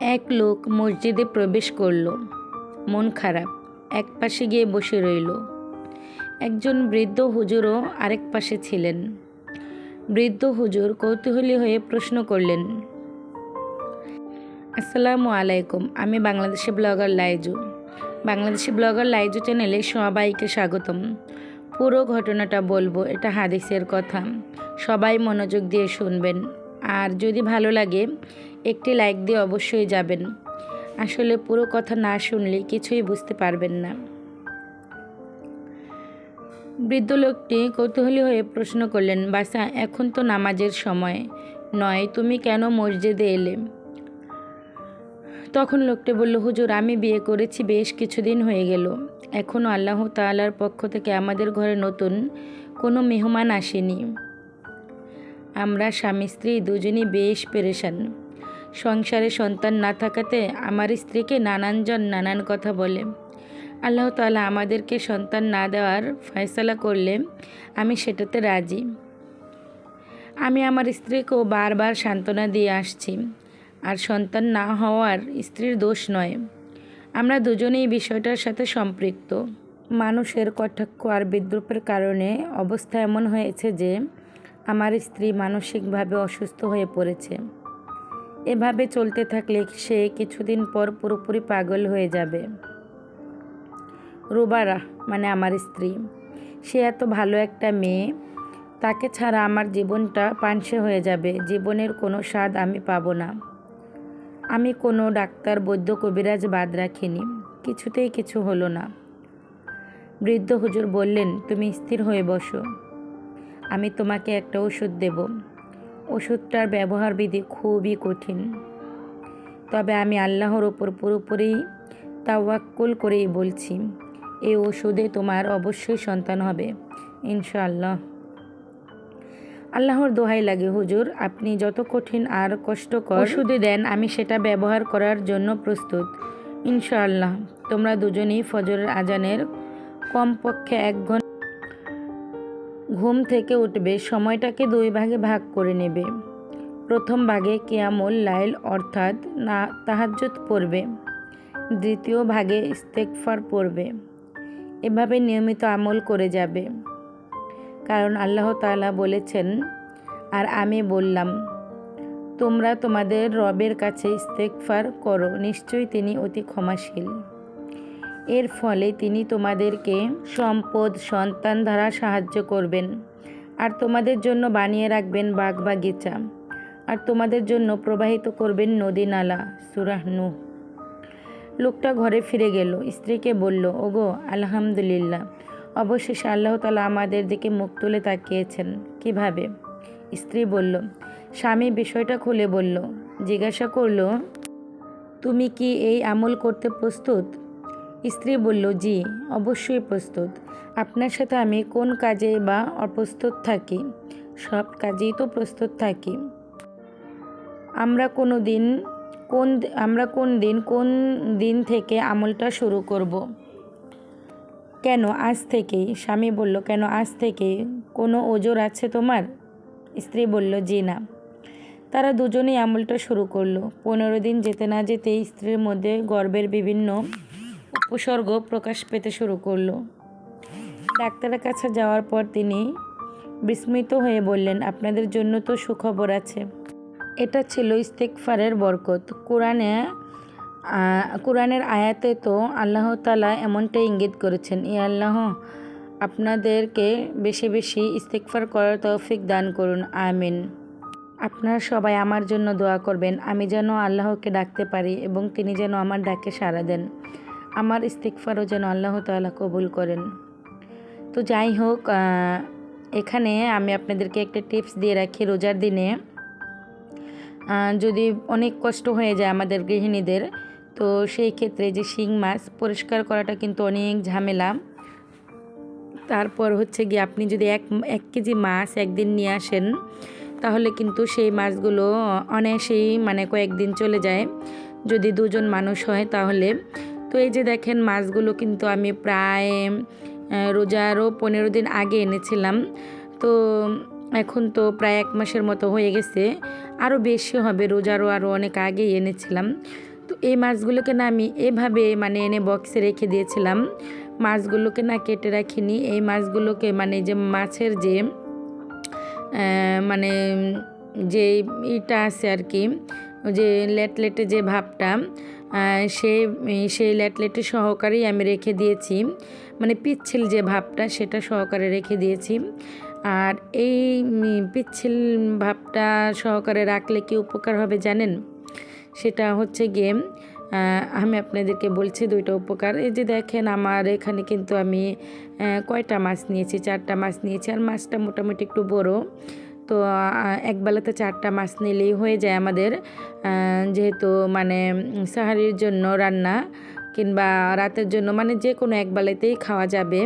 এক লোক মসজিদে প্রবেশ করল। মন খারাপ, এক পাশে গিয়ে বসে রইল। একজন বৃদ্ধ হুজুরও আরেক পাশে ছিলেন। বৃদ্ধ হুজুর কৌতূহলী হয়ে প্রশ্ন করলেন, আসসালামু আলাইকুম, আমি বাংলাদেশি ব্লগার লাইজু। বাংলাদেশি ব্লগার লাইজু চ্যানেলে সবাইকে স্বাগতম। পুরো ঘটনাটা বলব, এটা হাদিসের কথা। সবাই মনোযোগ দিয়ে শুনবেন। আর যদি ভালো লাগে একটি লাইক দিয়ে অবশ্যই যাবেন। আসলে পুরো কথা না শুনলে কিছুই বুঝতে পারবেন না। বৃদ্ধ লোকটি কৌতূহলী হয়ে প্রশ্ন করলেন, বাসা, এখন তো নামাজের সময়। নয়, তুমি কেন মসজিদে এলে? তখন লোকটি বলল, হুজুর, আমি বিয়ে করেছি, বেশ কিছুদিন হয়ে গেল। এখনও আল্লাহ তাআলার পক্ষ থেকে আমাদের ঘরে নতুন কোনো মেহমান আসেনি। আমরা স্বামী স্ত্রী দুজনই বেশ পেরেশান। সংসারে সন্তান না থাকাতে আমার স্ত্রীকে নানানজন নানান কথা বলে। আল্লাহ তালা আমাদেরকে সন্তান না দেওয়ার ফয়সলা করলে আমি সেটাতে রাজি। আমি আমার স্ত্রীকেও বারবার সান্ত্বনা দিয়ে আসছি। আর সন্তান না হওয়ার স্ত্রীর দোষ নয়। আমরা দুজনেই বিষয়টার সাথে সম্পৃক্ত। মানুষের কটাক্ষ আর বিদ্রুপের কারণে অবস্থা এমন হয়েছে যে, আমার স্ত্রী মানসিকভাবে অসুস্থ হয়ে পড়েছে। এভাবে চলতে থাকলে সে কিছুদিন পর পুরোপুরি পাগল হয়ে যাবে। রুবারা মানে আমার স্ত্রী, সে এত ভালো একটা মেয়ে, তাকে ছাড়া আমার জীবনটা পানসে হয়ে যাবে। জীবনের কোনো স্বাদ আমি পাবো না। আমি কোনো ডাক্তার, বৈদ্য, কবিরাজ বাদ রাখিনি। কিছুতেই কিছু হলো না। বৃদ্ধ হুজুর বললেন, তুমি স্থির হয়ে বসো। আমি তোমাকে একটা ওষুধ দেব। ওষুধটার ব্যবহার বিধি খুবই কঠিন। তবে আমি আল্লাহর ওপর পুরোপুরি তাওয়াক্কুল করেই বলছি এই ওষুধে তোমার অবশ্যই সন্তান হবে, ইনশাআল্লাহ। আল্লাহর দোহাই লাগে, হুজুর, আপনি যত কঠিন আর কষ্টকর ওষুধে দেন, আমি সেটা ব্যবহার করার জন্য প্রস্তুত, ইনশাআল্লাহ। তোমরা দুজনেই ফজরের আজানের কমপক্ষে এক ঘণ্টা ঘুম থেকে উঠবে, সময়টাকে দুই ভাগে ভাগ করে নেবে। প্রথম ভাগে কেয়ামল লাইল অর্থাৎ না, তাহাজ্জুদ পড়বে। দ্বিতীয় ভাগে ইস্তেকফার পড়বে। এভাবে নিয়মিত আমল করে যাবে। কারণ আল্লাহ তাআলা বলেছেন, আর আমি বললাম, তোমরা তোমাদের রবের কাছে ইস্তেকফার করো, নিশ্চয়ই তিনি অতি ক্ষমাশীল। এর ফলে তিনি তোমাদেরকে সম্পদ, সন্তান দ্বারা সাহায্য করবেন আর তোমাদের জন্য বানিয়ে রাখবেন বাগ বাগিচা আর তোমাদের জন্য প্রবাহিত করবেন নদী নালা, সুরাহ নূহ। লোকটা ঘরে ফিরে গেল। স্ত্রীকে বলল, ওগো, আলহামদুলিল্লাহ। অবশেষে আল্লাহ তালা আমাদের দিকে মুখ তুলে তাকিয়েছেন। কীভাবে? স্ত্রী বলল, স্বামী বিষয়টা খুলে বলল, জিজ্ঞাসা করল, তুমি কি এই আমল করতে প্রস্তুত? স্ত্রী বলল, জি, অবশ্যই প্রস্তুত। আপনার সাথে আমি কোন কাজে বা অপ্রস্তুত থাকি? সব কাজেই তো প্রস্তুত থাকি। আমরা কোনো দিন কোন, আমরা কোন দিন কোন দিন থেকে আমলটা শুরু করব। কেন আজ থেকেই? স্বামী বলল, কেন আজ থেকে কোনো ওজোর আছে তোমার? স্ত্রী বলল, জি না। তারা দুজনেই আমলটা শুরু করল। পনেরো দিন যেতে না যেতেই স্ত্রীর মধ্যে গর্বের বিভিন্ন উপসর্গ প্রকাশ পেতে শুরু করল। ডাক্তারের কাছে যাওয়ার পর তিনি বিস্মিত হয়ে বললেন, আপনাদের জন্য তো সুখবর আছে। এটা ছিল ইস্তেকফারের বরকত। কোরআনে কোরআনের আয়াতে তো আল্লাহ তালা এমনটাই ইঙ্গিত করেছেন ই আল্লাহ, আপনাদেরকে বেশি বেশি ইস্তেকফার করার তৌফিক দান করুন, আমিন। আপনারা সবাই আমার জন্য দোয়া করবেন, আমি যেন আল্লাহকে ডাকতে পারি এবং তিনি যেন আমার ডাকে সাড়া দেন। আমার ইস্তেকফারও যেন আল্লাহ তাআলা কবুল করেন। তো যাই হোক এখানে আমি আপনাদেরকে একটা টিপস দিয়ে রাখি রোজার দিনে। যদি অনেক কষ্ট হয়ে যায় আমাদের গৃহিণীদের, তো সেই ক্ষেত্রে যে শিং মাছ পরিষ্কার করাটা কিন্তু অনেক ঝামেলা। তারপর হচ্ছে গিয়ে আপনি যদি এক এক কেজি মাছ একদিন নিয়ে আসেন, তাহলে কিন্তু সেই মাছগুলো অনায়াসেই মানে কয়েকদিন চলে যায়। যদি দুজন মানুষ হয় তাহলে তো এই যে দেখেন মাছগুলো কিন্তু আমি প্রায় রোজারও পনেরো দিন আগে এনেছিলাম। তো এখন তো প্রায় এক মাসের মতো হয়ে গেছে। আরও বেশি হবে রোজারও আরও অনেক আগেই এনেছিলাম। তো এই মাছগুলোকে না আমি এভাবে মানে এনে বক্সে রেখে দিয়েছিলাম। মাছগুলোকে না কেটে রাখিনি। এই মাছগুলোকে মানে যে মাছের যে মানে যে ইটা আছে আর কি যে লেটলেটে যে ভাবটা আহ, সেই লেটলেটে সহকারেই আমি রেখে দিয়েছি। মানে পিচ্ছিল যে ভাবটা সেটা সহকারে রেখে দিয়েছি। আর এই পিচ্ছিল ভাবটা সহকারে রাখলে কি উপকার হবে জানেন? সেটা হচ্ছে গেম আমি আপনাদেরকে বলছি দুইটা উপকার। এই যে দেখেন আমার এখানে কিন্তু আমি কয়টা মাছ নিয়েছি? চারটা মাছ নিয়েছি। আর মাছটা মোটামুটি একটু বড়। তো আহ, এক বেলাতে চারটা মাছ নিলেই হয়ে যায় আমাদের। যেহেতু মানে সাহারির জন্য রান্না কিংবা রাতের জন্য মানে যে কোনো এক বেলাতেই খাওয়া যাবে।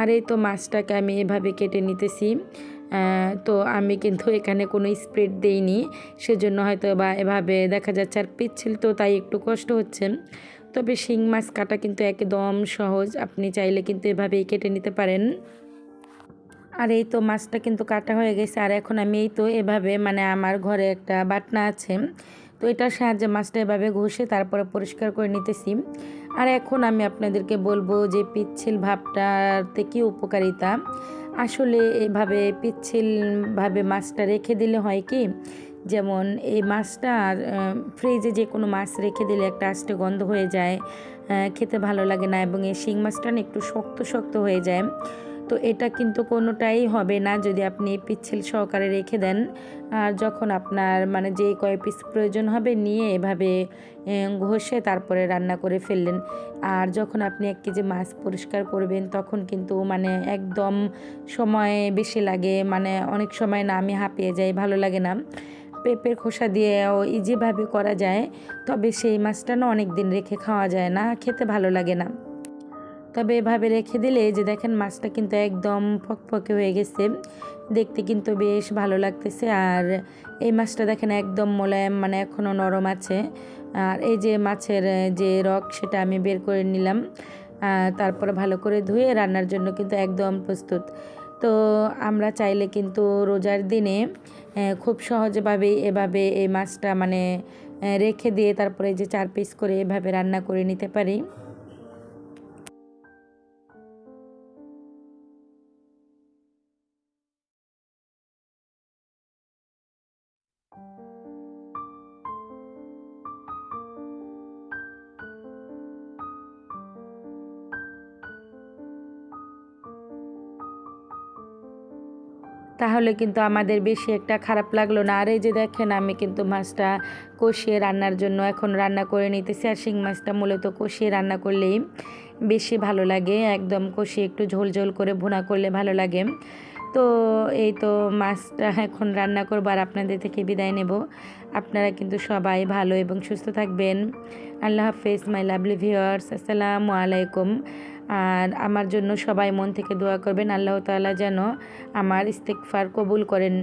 আর এই তো মাছটাকে আমি এভাবে কেটে নিতেছি। তো আমি কিন্তু এখানে কোনো স্প্রেড দেইনি। সেজন্য হয়তো বা এভাবে দেখা যাচ্ছে আর পিচ্ছিল তো তাই একটু কষ্ট হচ্ছে। তবে শিং মাছ কাটা কিন্তু একদম সহজ। আপনি চাইলে কিন্তু এভাবেই কেটে নিতে পারেন। আর এই তো মাছটা কিন্তু কাটা হয়ে গেছে, আর এখন আমি এই তো এভাবে মানে আমার ঘরে একটা বাটনা আছে। তো এটার সাহায্যে মাছটা এভাবে ঘষে তারপরে পরিষ্কার করে নিতেছি। আর এখন আমি আপনাদেরকে বলব যে পিচ্ছিল ভাবটাতে কী উপকারিতা। আসলে এভাবে পিচ্ছিলভাবে মাছটা রেখে দিলে হয় কি, যেমন এই মাছটা ফ্রিজে যে কোনো মাছ রেখে দিলে একটা আস্তে গন্ধ হয়ে যায় খেতে ভালো লাগে না এবং এই শিং মাছটা না একটু শক্ত শক্ত হয়ে যায়। তো এটা কিন্তু কোনোটাই হবে না যদি আপনি পিচ্ছিল সহকারে রেখে দেন। আর যখন আপনার মানে যে কয় পিস প্রয়োজন হবে নিয়ে এভাবে ঘষে তারপরে রান্না করে ফেললেন। আর যখন আপনি এক কেজি মাছ পরিষ্কার করবেন তখন কিন্তু মানে একদম সময় বেশি লাগে। মানে অনেক সময় না আমি হাঁপিয়ে যাই, ভালো লাগে না। পেঁপের খোসা দিয়েও ইজিভাবে করা যায়। তবে সেই মাছটা না অনেক দিন রেখে খাওয়া যায় না, খেতে ভালো লাগে না। তবে এভাবে রেখে দিলে যে দেখেন মাছটা কিন্তু একদম ফকফকে হয়ে গেছে। দেখতে কিন্তু বেশ ভালো লাগতেছে। আর এই মাছটা দেখেন একদম মোলায়েম মানে এখনও নরম আছে। আর এই যে মাছের যে রক, সেটা আমি বের করে নিলাম। তারপরে ভালো করে ধুয়ে রান্নার জন্য কিন্তু একদম প্রস্তুত। তো আমরা চাইলে কিন্তু রোজার দিনে খুব সহজভাবেই এভাবে এই মাছটা মানে রেখে দিয়ে তারপরে যে চার পিস করে এভাবে রান্না করে নিতে পারি। তাহলে কিন্তু আমাদের বেশি একটা খারাপ লাগল না। আর এই যে দেখেন, আমি কিন্তু মাছটা কষিয়ে রান্নার জন্য এখন রান্না করে নিতেছি। আর শিং মাছটা মূলত কষিয়ে রান্না করলেই বেশি ভালো লাগে। একদম কষিয়ে একটু ঝোল ঝোল করে ভুনা করলে ভালো লাগে। তো এই তো মাছটা এখন রান্না করব আর আপনাদের থেকে বিদায় নেব। আপনারা কিন্তু সবাই ভালো এবং সুস্থ থাকবেন। আল্লাহ হাফেজ, মাই লাভলি ভিউয়ার্স, আসসালামু আলাইকুম। আর আমার জন্য সবাই মন থেকে দোয়া করবেন, আল্লাহ তাআলা যেন আমার ইস্তেকফার কবুল করেন।